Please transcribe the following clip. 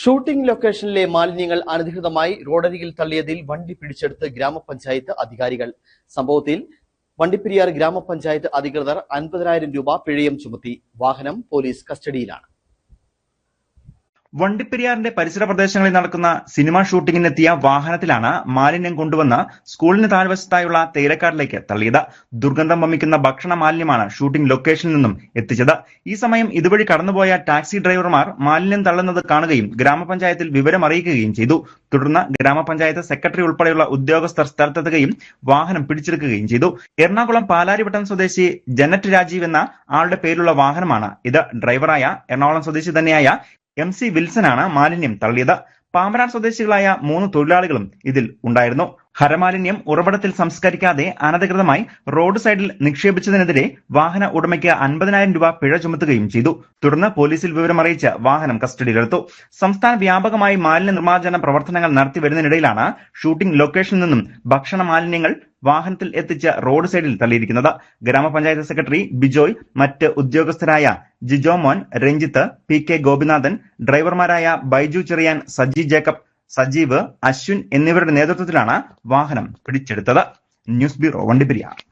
Shooting ലൊക്കേഷനിലെ മാലിന്യങ്ങൾ അനധികൃതമായി റോഡരികിൽ തള്ളിയതിൽ വണ്ടി പിടിച്ചെടുത്ത് ഗ്രാമപഞ്ചായത്ത് അധികാരികൾ. സംഭവത്തിൽ വണ്ടിപ്പെരിയാർ ഗ്രാമപഞ്ചായത്ത് അധികൃതർ അൻപതിനായിരം രൂപ പിഴയും ചുമത്തി. വാഹനം പോലീസ് കസ്റ്റഡിയിലാണ്. വണ്ടിപ്പെരിയാറിന്റെ പരിസര പ്രദേശങ്ങളിൽ നടക്കുന്ന സിനിമാ ഷൂട്ടിങ്ങിനെത്തിയ വാഹനത്തിലാണ് മാലിന്യം കൊണ്ടുവന്ന് സ്കൂളിന് താഴ്വശത്തായുള്ള തേയിലക്കാടിലേക്ക് തള്ളിയത്. ദുർഗന്ധം വമിക്കുന്ന ഭക്ഷണ മാലിന്യമാണ് ഷൂട്ടിംഗ് ലൊക്കേഷനിൽ നിന്നും എത്തിച്ചത്. ഈ സമയം ഇതുവഴി കടന്നുപോയ ടാക്സി ഡ്രൈവർമാർ മാലിന്യം തള്ളുന്നത് കാണുകയും ഗ്രാമപഞ്ചായത്തിൽ വിവരം അറിയിക്കുകയും ചെയ്തു. തുടർന്ന് ഗ്രാമപഞ്ചായത്ത് സെക്രട്ടറി ഉൾപ്പെടെയുള്ള ഉദ്യോഗസ്ഥർ സ്ഥലത്തെത്തുകയും വാഹനം പിടിച്ചെടുക്കുകയും ചെയ്തു. എറണാകുളം പാലാരിവട്ടം സ്വദേശി ജനറ്റ് രാജീവ് എന്ന ആളുടെ പേരിലുള്ള വാഹനമാണ് ഇത്. ഡ്രൈവറായ എറണാകുളം സ്വദേശി തന്നെയായ എം സി വിൽസനാണ് മാലിന്യം തള്ളിയത്. പാമ്പനാട് സ്വദേശികളായ മൂന്ന് തൊഴിലാളികളും ഇതിൽ ഉണ്ടായിരുന്നു. ഹരമാലിന്യം ഉറവിടത്തിൽ സംസ്കരിക്കാതെ അനധികൃതമായി റോഡ് സൈഡിൽ നിക്ഷേപിച്ചതിനെതിരെ വാഹന ഉടമയ്ക്ക് അൻപതിനായിരം രൂപ പിഴ ചുമത്തുകയും ചെയ്തു. തുടർന്ന് പോലീസിൽ വിവരമറിയിച്ച് വാഹനം കസ്റ്റഡിയിലെടുത്തു. സംസ്ഥാന വ്യാപകമായി മാലിന്യ നിർമ്മാർജന പ്രവർത്തനങ്ങൾ നടത്തി വരുന്നതിനിടയിലാണ് ഷൂട്ടിംഗ് ലൊക്കേഷനിൽ നിന്നും ഭക്ഷണ മാലിന്യങ്ങൾ വാഹനത്തിൽ എത്തിച്ച് റോഡ് സൈഡിൽ തള്ളിയിരിക്കുന്നത്. ഗ്രാമപഞ്ചായത്ത് സെക്രട്ടറി ബിജോയ് മറ്റ് ഉദ്യോഗസ്ഥരായ ജിജോമോൻ രഞ്ജിത്ത് പി കെ ഗോപിനാഥൻ ഡ്രൈവർമാരായ ബൈജു ചെറിയാൻ സജി ജേക്കബ് സജീവ് അശ്വിൻ എന്നിവരുടെ നേതൃത്വത്തിലാണ് വാഹനം പിടിച്ചെടുത്തത്. News bureau Vandiperiyar.